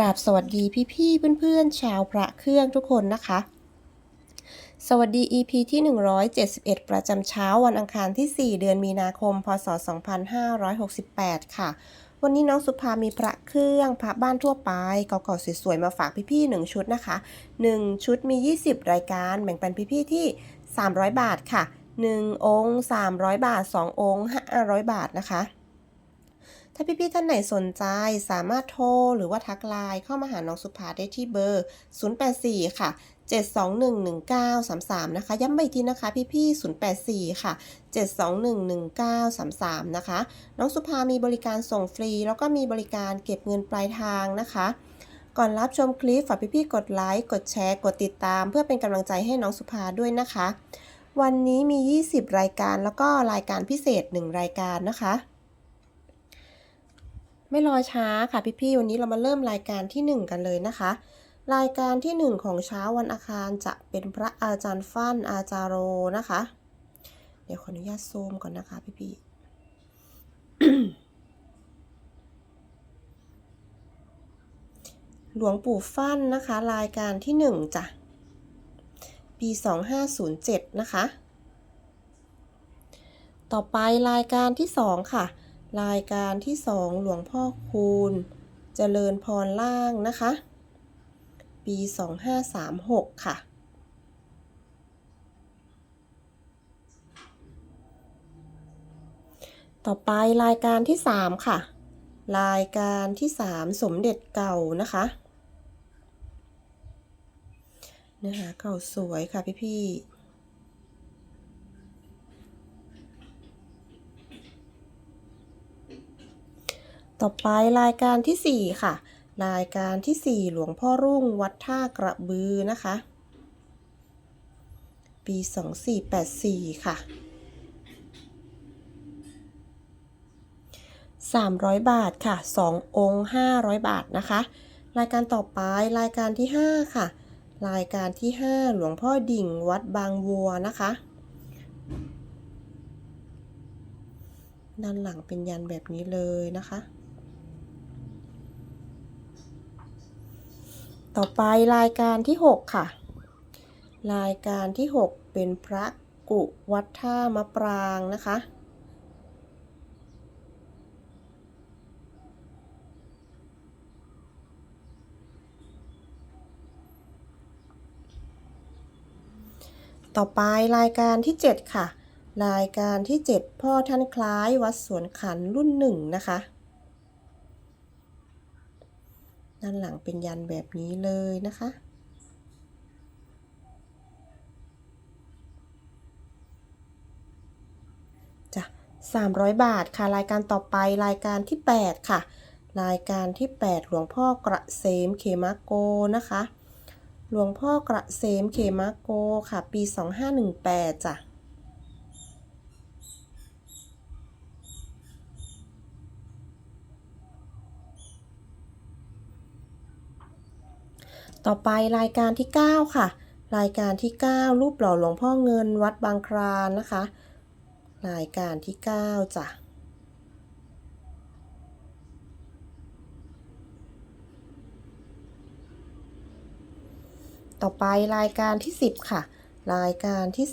กราบสวัสดีพี่ๆเพื่อนๆ ชาวพระเครื่องทุกคนนะคะ สวัสดี EP ที่ 171 ประจำเช้าวันอังคารที่ 4 เดือนมีนาคม พศ 2568 ค่ะ วันนี้น้องสุภามีพระเครื่องพระบ้านทั่วไปเก่าๆสวยๆ มาฝากพี่ๆ 1 ชุดนะคะ 1 ชุดมี 20 รายการแบ่งเป็นพี่ๆ ที่ 300 บาทค่ะ 1 องค์ 300 บาท 2 องค์ 500 บาทนะคะ ถ้าพี่ๆท่านไหนสนใจสามารถโทรหรือว่าทักไลน์เข้ามาหาน้องสุภาได้ที่เบอร์ 084 ค่ะ 7211933 นะคะ ย้ำไปอีกทีนะคะพี่ๆ084 ค่ะ 7211933 นะคะ น้องสุภามีบริการส่งฟรี แล้วก็มีบริการเก็บเงินปลายทางนะคะก่อนรับชมคลิปฝากพี่ๆกดไลค์ กดแชร์ กดติดตาม เพื่อเป็นกำลังใจให้น้องสุภาด้วยนะคะ วันนี้มี 20 รายการแล้วก็รายการพิเศษ 1 รายการนะคะ ไม่รอช้าค่ะพี่ๆวันนี้เรามาเริ่มรายการที่ 1 กันเลยนะคะ รายการที่ 1 ของเช้าวันอาคารจะเป็นพระอาจารย์ฟั่นอาจารโรนะคะ เดี๋ยวขออนุญาตซูมก่อนนะคะพี่ๆหลวงปู่ฟั่นนะคะ รายการที่ 1จ้ะปี 2507 นะคะ ต่อไปรายการที่ 2 ค่ะ รายการที่2หลวงพ่อคูณ เจริญพรล่างนะคะ ปี 2536 ค่ะ ต่อไปรายการที่ 3 ค่ะ รายการที่ 3 สมเด็จเก่านะคะเนื้อหาเก่าสวยค่ะพี่ๆ ต่อไปรายการที่ 4 ค่ะ รายการที่ 4 หลวงพ่อรุ่งวัดท่ากระบือนะคะ ปี 2484 ค่ะ 300 บาทค่ะ 2 องค์ 500 บาทนะคะ รายการต่อไปรายการที่ 5 ค่ะ รายการที่ 5 หลวงพ่อดิ่งวัดบางวัวนะคะ ด้านหลังเป็นยันแบบนี้เลยนะคะ ต่อไปรายการที่ 6 ค่ะ รายการที่ 6 เป็นพระกุวัดท่ามะปรางนะคะ ต่อไปรายการที่ 7 ค่ะ รายการที่ 7 พ่อท่านคล้ายวัดสวนขันรุ่นหนึ่งนะคะ ด้านหลังเป็นยันแบบนี้เลยนะคะ จ้ะ300 บาทค่ะ รายการต่อไปรายการที่ 8 ค่ะ รายการที่ 8 หลวงพ่อกระเสมเขมาโกนะคะ หลวงพ่อกระเสมเขมาโกค่ะ ปี 2518จ้ะ ต่อไปรายการที่ 9 ค่ะ รายการที่ 9 รูปหล่อหลวงพ่อเงินวัดบางครานนะคะ รายการที่ 9จ้ะต่อไปรายการที่ 10 ค่ะ รายการที่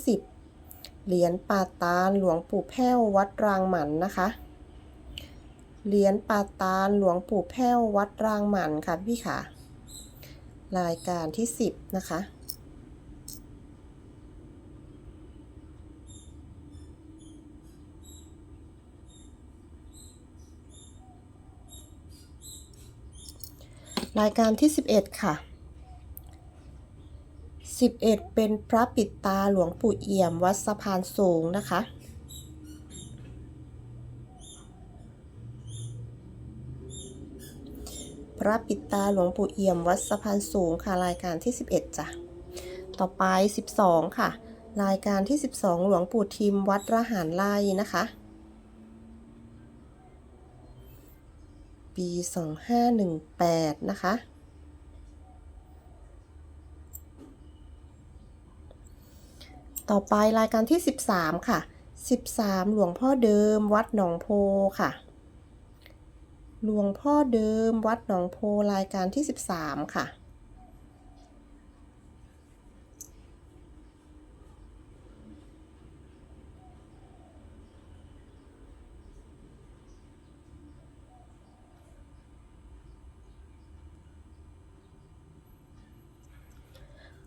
10 เหรียญปาตานหลวงปู่แพ้ววัดรางหมันนะคะ เหรียญปาตานหลวงปู่แพ้ววัดรางหมันค่ะพี่ค่ะ รายการที่ 10 นะคะ รายการที่ 11 ค่ะ 11 เป็นพระปิดตาหลวงปู่เอี่ยมวัดสะพานสูงนะคะ พระปิดตาหลวงปู่เอี่ยมวัดสะพานสูงค่ะรายการที่ 11จ้ะต่อไป 12 ค่ะ รายการที่ 12 หลวงปู่ทิมวัดระหารไล่นะคะ ปี 2518 นะคะ ต่อไปรายการที่ 13 ค่ะ 13 หลวงพ่อเดิมวัดหนองโพค่ะ หลวงพ่อเดิมวัดหนองโพรายการที่ 13 ค่ะ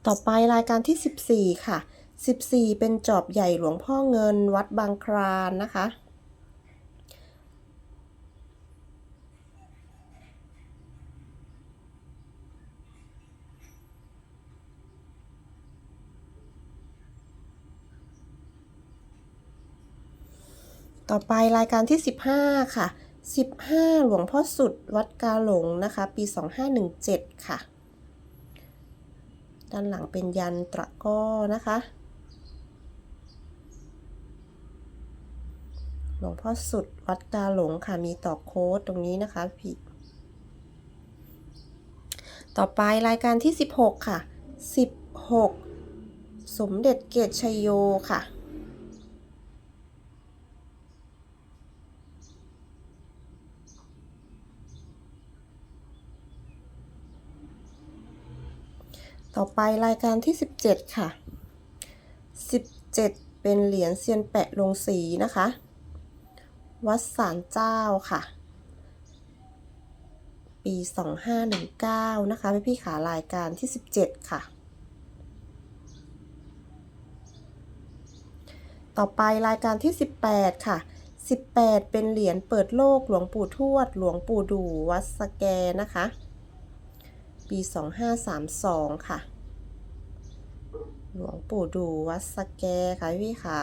ต่อไปรายการที่ 14 ค่ะ 14 เป็นจอบใหญ่หลวงพ่อเงินวัดบางครานนะคะ ต่อไปรายการที่ 15 ค่ะ 15 หลวงพ่อสุดวัดกาหลงนะคะ ปี 2517 ค่ะ ด้านหลังเป็นยันตะก้อนะคะ หลวงพ่อสุดวัดกาหลงค่ะ มีต่อโค้ดตรงนี้นะคะพี่ต่อไปรายการที่ 16 ค่ะ 16 สมเด็จเกตชัยโยค่ะ ต่อไปรายการที่ 17 ค่ะ 17 เป็นเหรียญเซียนแปะลงสีนะคะ วัดสารเจ้าค่ะ ปี 2519 นะคะพี่พี่ขารายการที่ 17 ค่ะ ต่อไปรายการที่ 18 ค่ะ 18 เป็นเหรียญเปิดโลกหลวงปู่ทวด หลวงปู่ดูวัดสแกนะคะ ปี 2532 ค่ะ หลวงปู่ดูวัดสแกค่ะพี่ค่ะ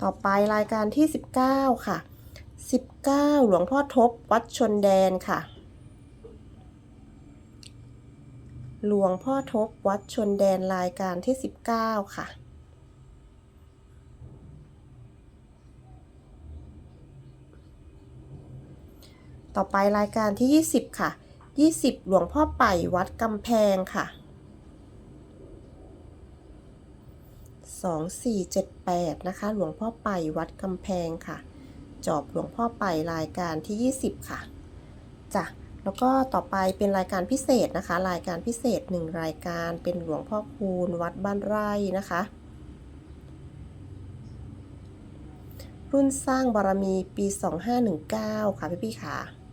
ต่อไปรายการที่ 19 ค่ะ 19 หลวงพ่อทบวัดชนแดนค่ะ หลวงพ่อทบวัดชนแดนรายการที่ 19 ค่ะ ต่อไปรายการที่ 20 ค่ะ 20 หลวงพ่อไป่วัดกำแพงค่ะ 2478 นะคะ หลวงพ่อไป่วัดกำแพงค่ะ จอบหลวงพ่อไป่รายการที่ 20 ค่ะจ้ะแล้วก็ต่อไปเป็นรายการพิเศษนะคะ รายการพิเศษ 1 รายการเป็นหลวงพ่อคูณวัดบ้านไร่นะคะ รุ่นสร้างบารมีปี 2519 ค่ะพี่พี่ค่ะ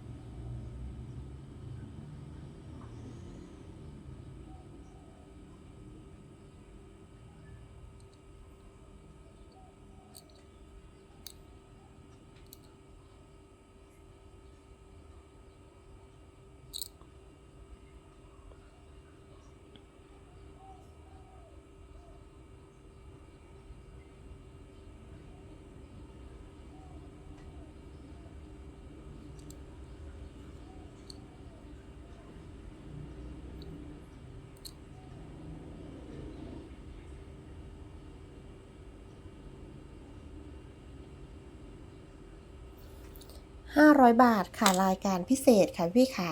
500 บาทค่ะรายการพิเศษค่ะพี่ขา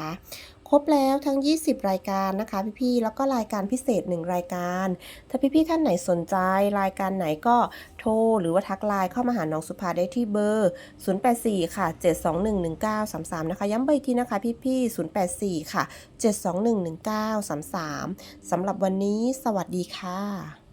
ครบแล้วทั้ง 20 รายการนะคะพี่ๆ แล้วก็รายการพิเศษ 1 รายการ ถ้าพี่ๆ ท่านไหนสนใจรายการไหนก็โทรหรือว่าทักไลน์เข้ามาหาน้องสุภาได้ที่เบอร์ 084 ค่ะ 7211933 นะคะ ย้ำเบอร์อีกทีนะคะพี่ๆ 084 ค่ะ 7211933 สำหรับวันนี้สวัสดีค่ะ